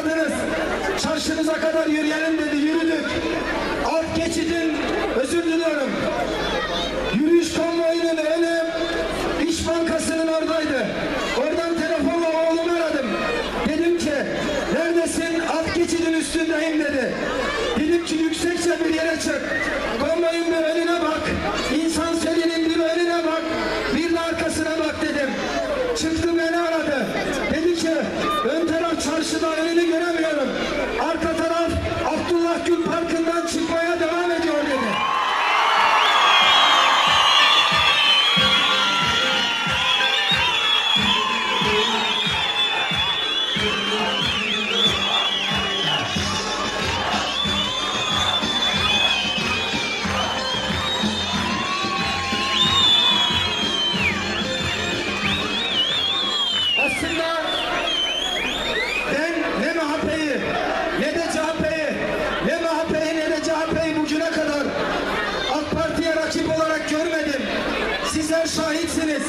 uğradınız. Çarşınıza kadar yürüyelim dedi, yürüdük. Alt geçidin, özür diliyorum. Yürüyüş konvoyunun önü İş Bankası'nın oradaydı. Oradan telefonla oğlumu aradım. Dedim ki, neredesin? Alt geçidin üstündeyim dedi. Dedim ki yüksekçe bir yere çık. Konvoyun önü mücadelede görev şahitsiniz.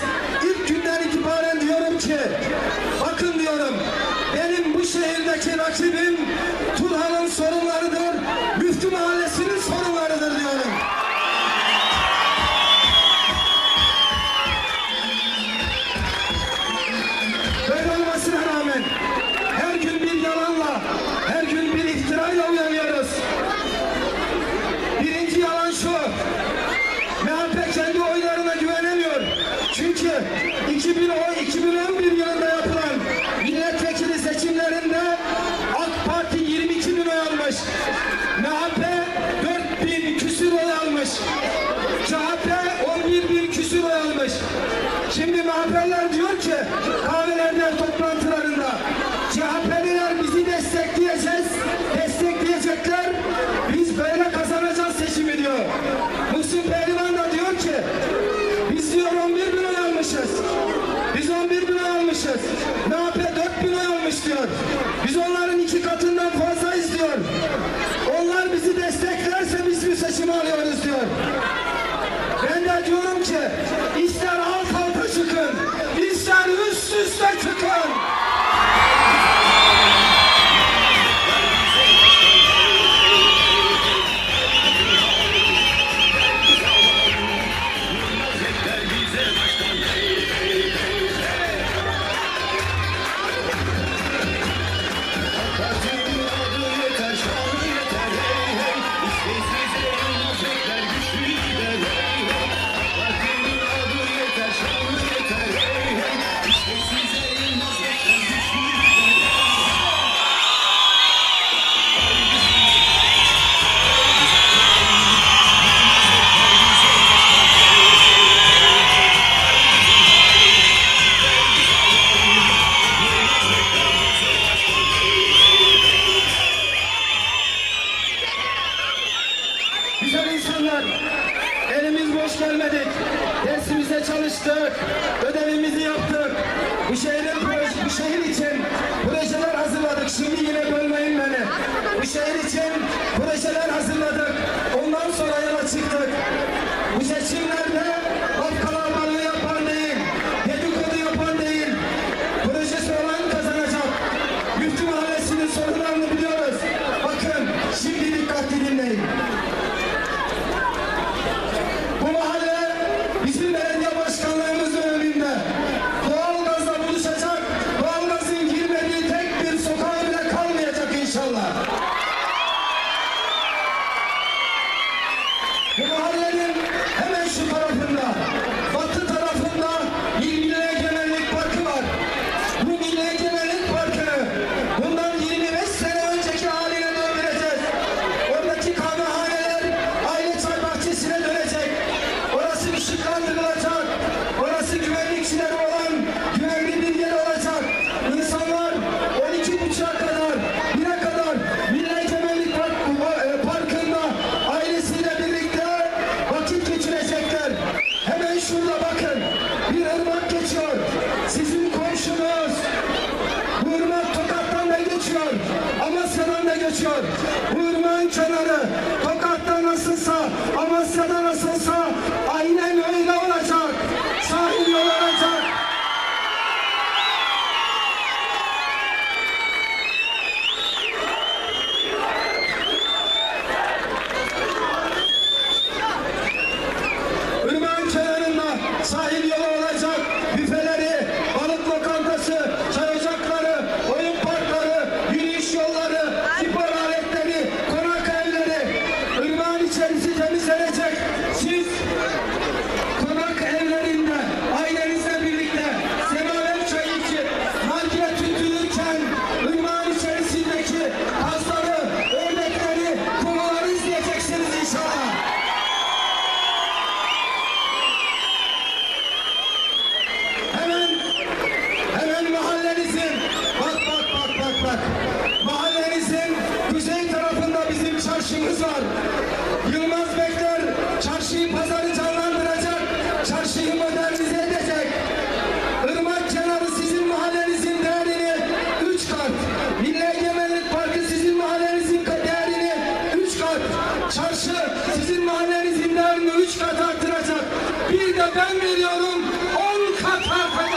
Ben veriyorum? 10 kat artacak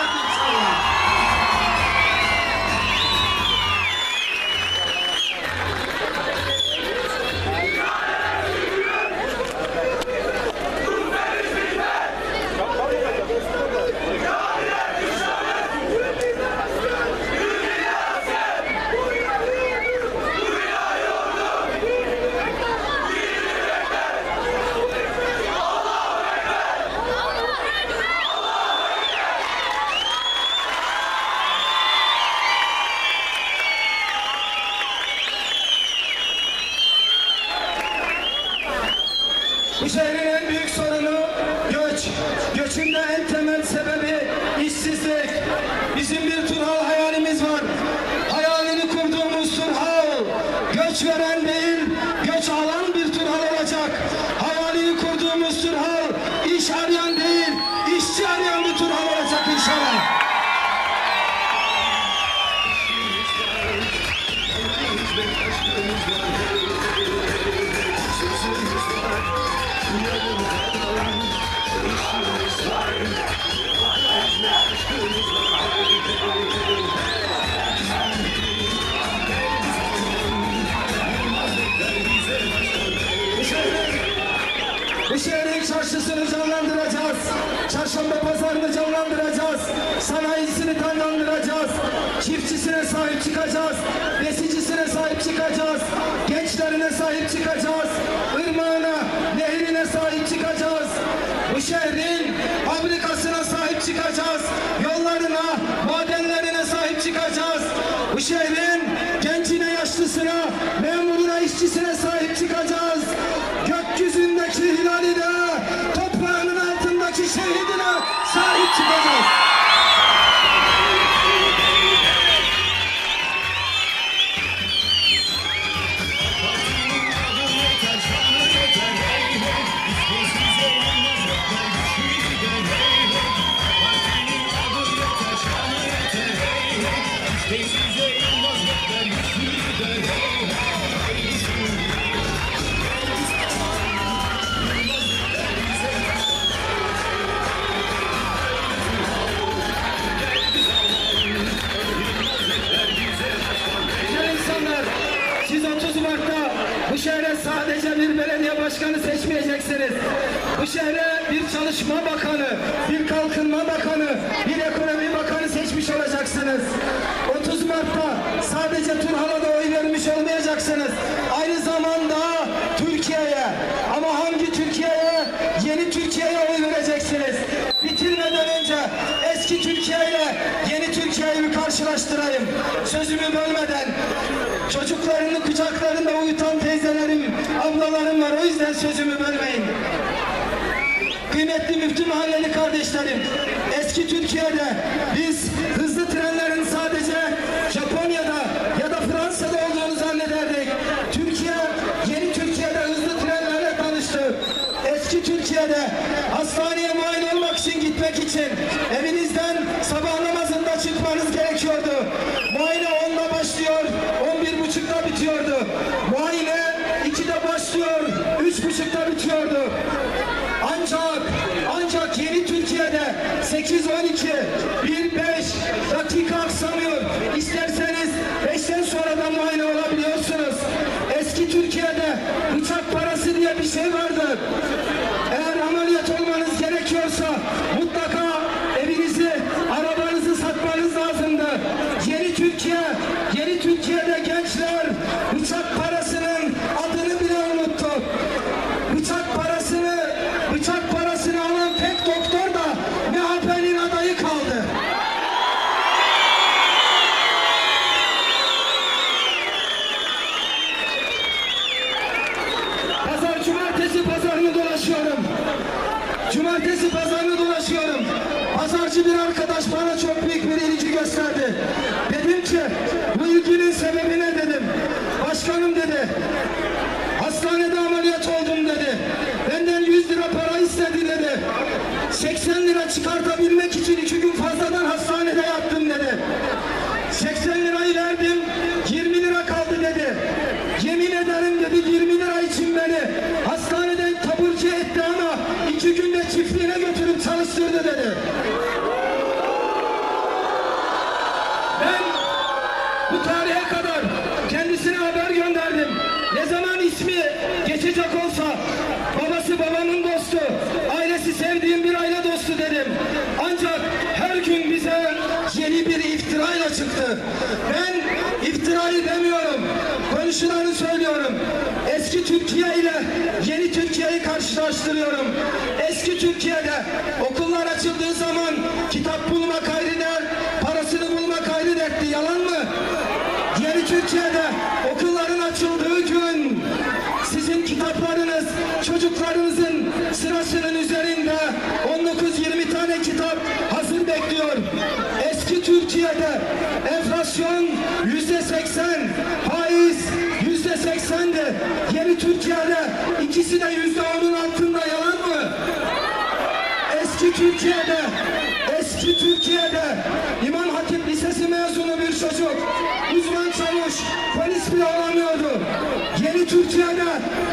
veren ve Canlandıracağız. Çiftçisine sahip çıkacağız. Besicisine sahip çıkacağız. Gençlerine sahip çıkacağız. Irmağına, nehrine sahip çıkacağız. Bu şehrin fabrikasına sahip çıkacağız. Yollarına, madenlerine sahip çıkacağız. Bu şehrin gencine, yaşlısına, memuruna, işçisine sahip çıkacağız. Gökyüzündeki hilali de toprağının altındaki şehidine sahip çıkacağız. Seçmeyeceksiniz. Bu şehre bir çalışma bakanı, bir kalkınma bakanı, bir ekonomi bakanı seçmiş olacaksınız. 30 Mart'ta sadece Turhal'a da oy vermiş olmayacaksınız. Aynı zamanda Türkiye'ye ama hangi Türkiye'ye? Yeni Türkiye'ye oy vereceksiniz. Bitirmeden önce eski Türkiye ile yeni Türkiye'yi bir karşılaştırayım. Sözümü bölmeden çocuklarını kucaklarında uyutan teyzelerim, ablalarım var. O yüzden sözümü bölmeyin. Kıymetli müftü mahalleli kardeşlerim, eski Türkiye'de biz hızlı trenlerin sadece Japonya'da ya da Fransa'da olduğunu zannederdik. Türkiye, yeni Türkiye'de hızlı trenlerle tanıştı. Eski Türkiye'de hastaneye muayene olmak için gitmek için evinizden 8-12 1-5 dakika aksamıyor. İsterseniz 5'ten sonra da muayene olabiliyorsunuz. Eski Türkiye'de bıçak parası diye bir şey vardı. Hastanede ameliyat oldum dedi. Benden 100 lira para istedi dedi. 80 lira çıkartabilmek için iki gün fazladan hastanede yattım dedi. 80 lirayı verdim, 20 lira kaldı dedi. Yemin ederim dedi 20 lira için beni hastaneden taburcu etti ama iki günde çiftliğine götürüp çalıştırdı dedi. Konuşulanı söylüyorum. Eski Türkiye ile yeni Türkiye'yi karşılaştırıyorum. Eski Türkiye'de okullar açıldığı zaman Yeni Türkiye'de ikisi de yüzde onun altında yalan mı? Eski Türkiye'de, eski Türkiye'de İmam Hatip Lisesi mezunu bir çocuk, uzman çavuş, polis bile olamıyordu. Yeni Türkiye'de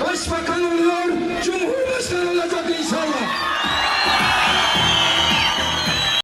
başbakan oluyor, cumhurbaşkanı olacak inşallah.